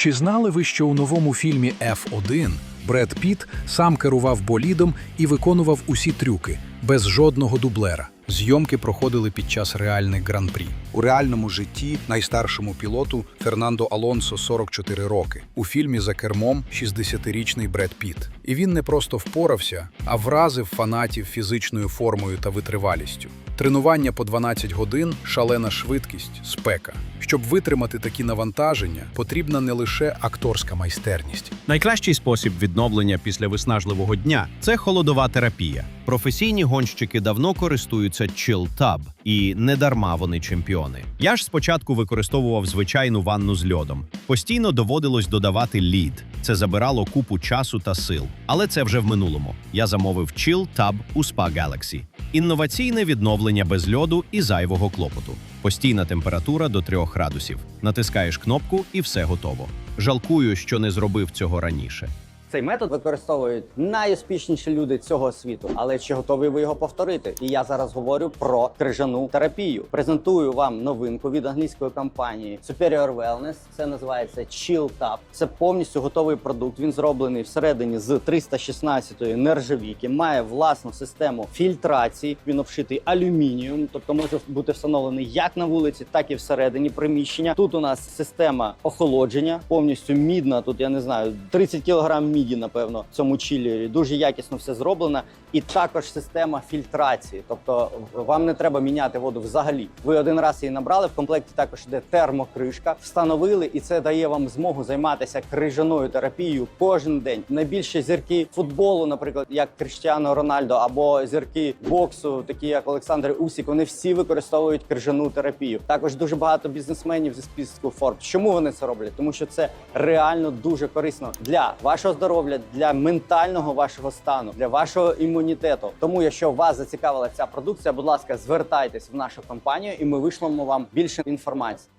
Чи знали ви, що у новому фільмі F1 Бред Піт сам керував болідом і виконував усі трюки без жодного дублера? Зйомки проходили під час реальних гран-прі. У реальному житті найстаршому пілоту Фернандо Алонсо 44 роки. У фільмі за кермом 60-річний Бред Піт. І він не просто впорався, а вразив фанатів фізичною формою та витривалістю. Тренування по 12 годин, шалена швидкість, спека. Щоб витримати такі навантаження, потрібна не лише акторська майстерність. Найкращий спосіб відновлення після виснажливого дня це холодова терапія. Професійні гонщики давно користуються Chill Tub, і не дарма вони чемпіони. Я ж спочатку використовував звичайну ванну з льодом. Постійно доводилось додавати лід. Це забирало купу часу та сил. Але це вже в минулому. Я замовив Chill Tub у Spa Galaxy. Інноваційне відновлення без льоду і зайвого клопоту. Постійна температура до 3 градусів. Натискаєш кнопку і все готово. Жалкую, що не зробив цього раніше. Цей метод використовують найуспішніші люди цього світу. Але чи готові ви його повторити? І я зараз говорю про крижану терапію. Презентую вам новинку від англійської компанії Superior Wellness. Це називається Chill Tap. Це повністю готовий продукт. Він зроблений всередині з 316-ї нержавійки. Має власну систему фільтрації. Він обшитий алюмінієм, тобто може бути встановлений як на вулиці, так і всередині приміщення. Тут у нас система охолодження, повністю мідна. Тут я не знаю, 30 кг міді, напевно, в цьому чилі. Дуже якісно все зроблено. І також система фільтрації. Тобто вам не треба міняти воду взагалі. Ви один раз її набрали. В комплекті також йде термокришка. Встановили, і це дає вам змогу займатися крижаною терапією кожен день. Найбільші зірки футболу, наприклад, як Криштіано Рональдо, або зірки боксу, такі як Олександр Усік, вони всі використовують крижану терапію. Також дуже багато бізнесменів зі списку Forbes. Чому вони це роблять? Тому що це реально дуже корисно для вашого здоров'я, для ментального вашого стану, для вашого імунітету. Тому, якщо вас зацікавила ця продукція, будь ласка, звертайтесь в нашу компанію, і ми вишлемо вам більше інформації.